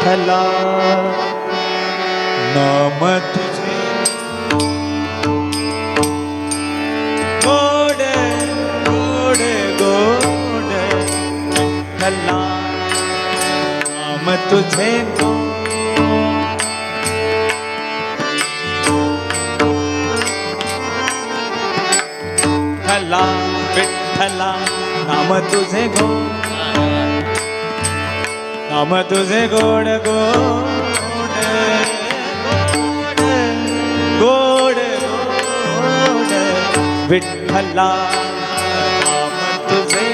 খেলা ओम तुझे गोड गोड गोड गोड. विठ्ठला तुझे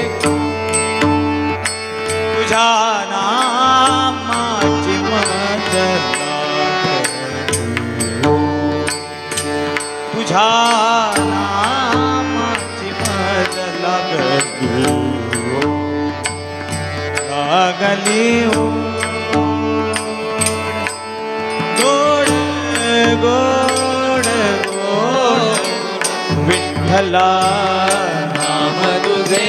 तुझा नामाची मत तुझ्या नामाची मत लागली. लागली गोड गोड गोड। विठ्ठला नाम तुझे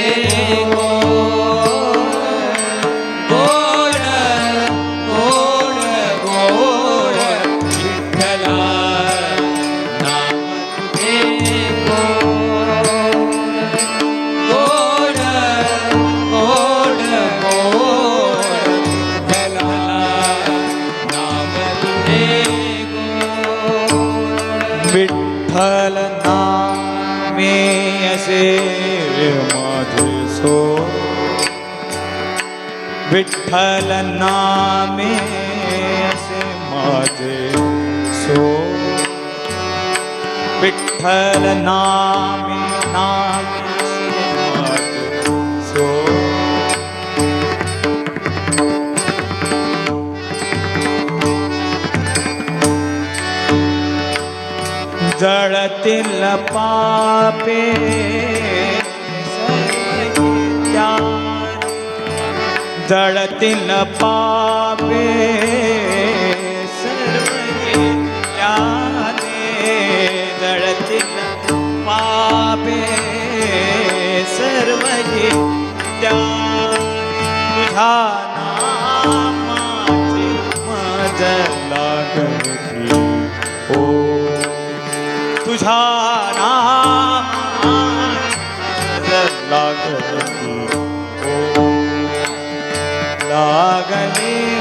विठ्ठल नामे सो जळतील पापे जळतील पापे. ओ तुझा लागली लागली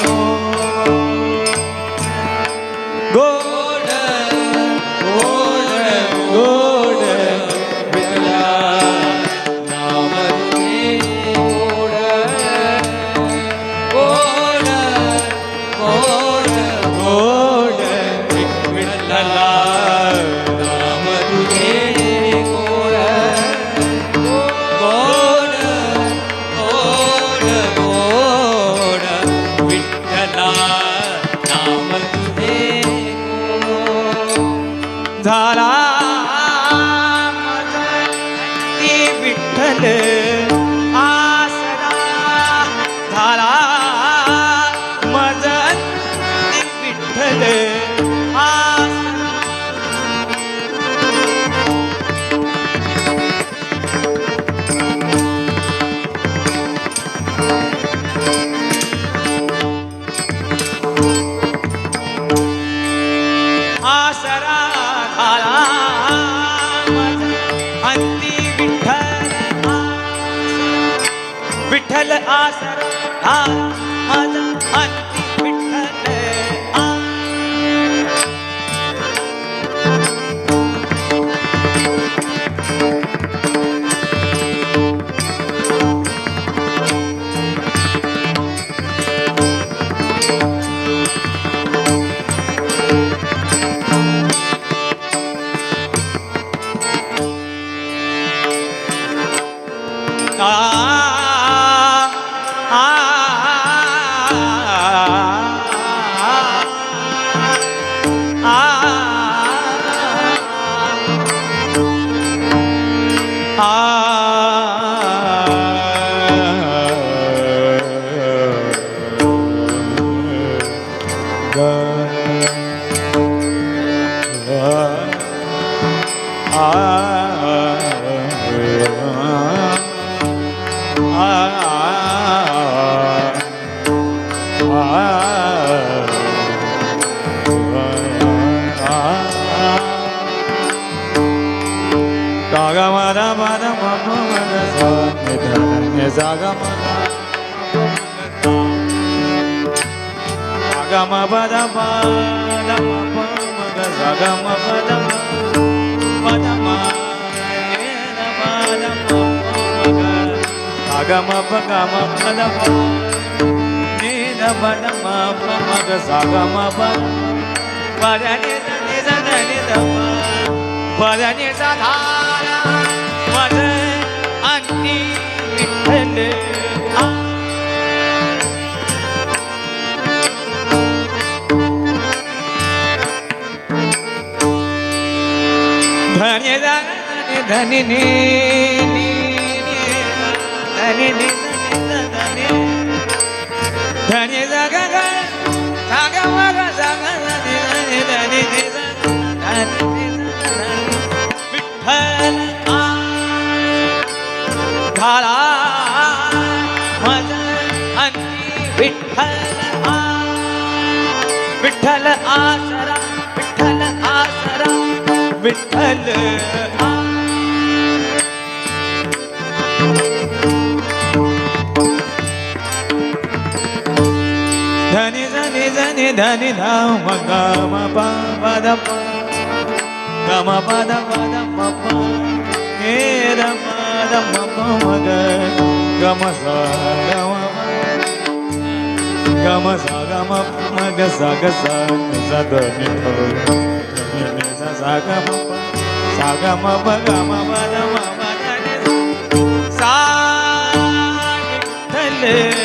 Ah. జాగమ గమ పద పద మగ సగమ పద పదమ గమ పగమ పద నేన పదమ మగ సగమ పద పద నిద నిద నిద పద నిద ధా विठ्ठल आ. धन्य धनी धनी नी नी विठ्ठल आ विठ्ठल आसरा विठ्ठल आसरा विठ्ठल आ धनी धनी धनी धनी धाम ग पद गम पद पद प ग म प द हे र म द ग ग म ग म स ग म प म ग स ग स नि स द नि प नि नि स स ग म प स ग म प ग म प द म प द नि सा विठ्ठल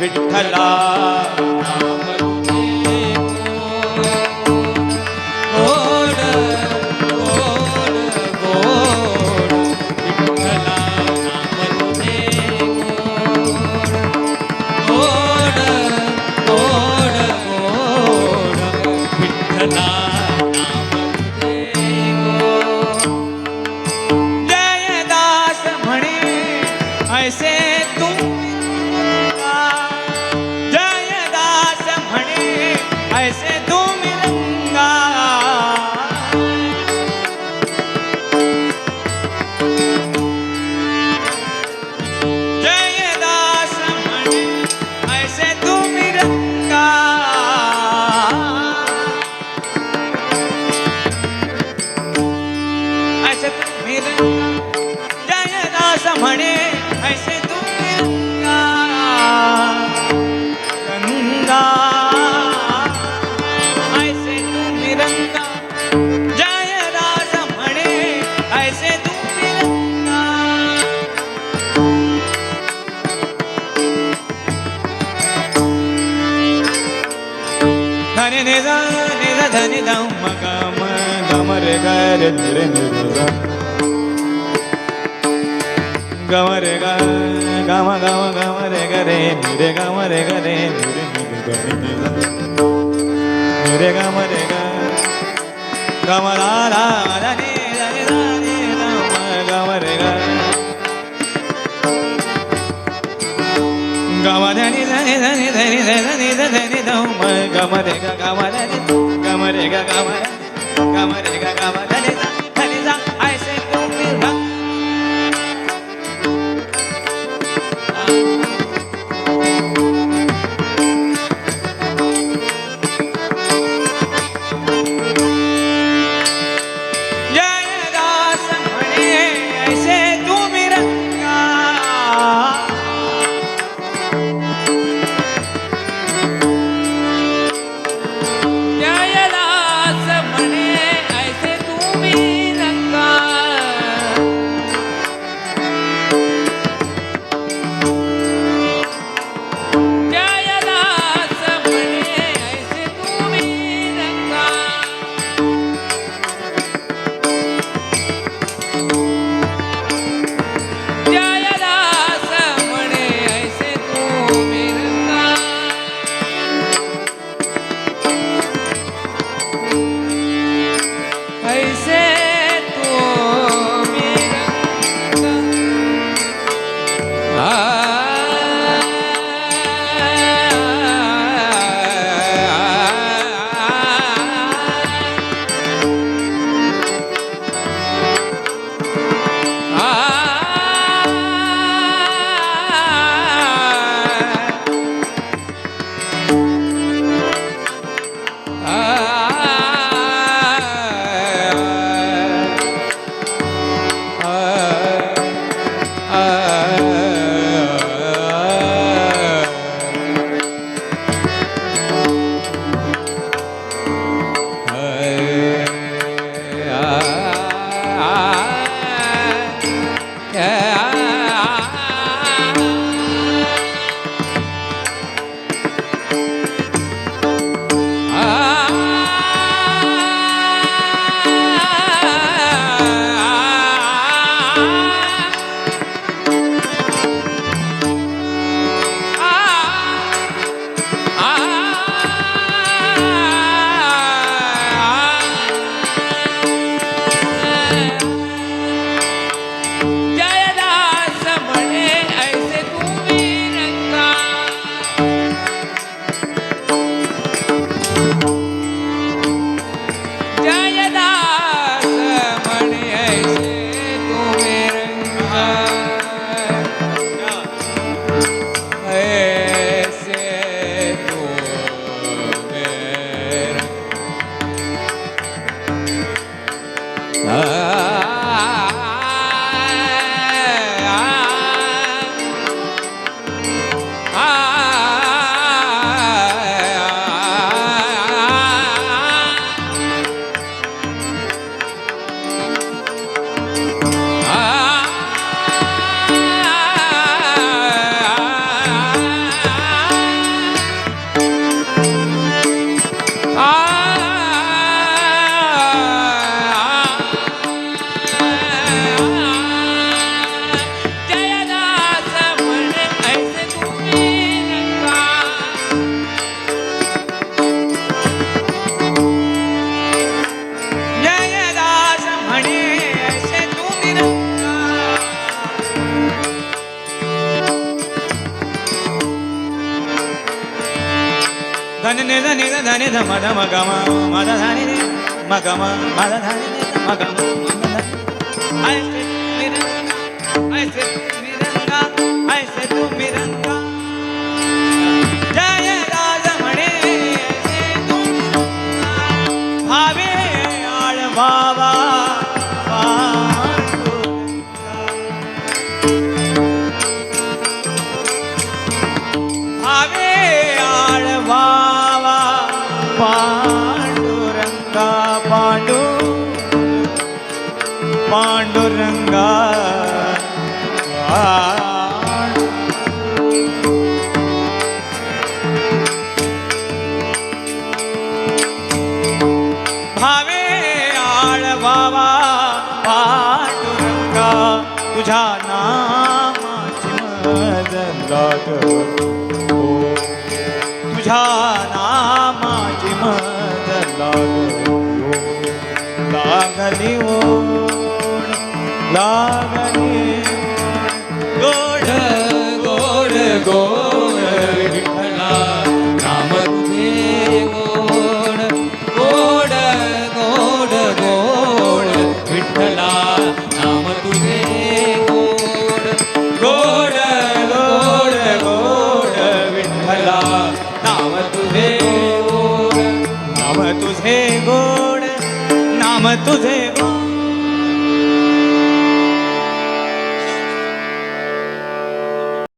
विठ्ठला गम गम गमर गर गमर ग गम गम गमर गरे निरे गमर गरे निरे निरे गमर ग गमरा रा रे गमर ग गमधनी धनी धनी धनी धनी धनी धनी धम गमरे ग गमरे रे गा मा रे गा मा. ధని నిద నిద ధని ధ మద మగమ మద ధని మగమ మద ధని మగమ ఐ సిట్ ఐ సిట్ का पांडू पांडुरंगा Go!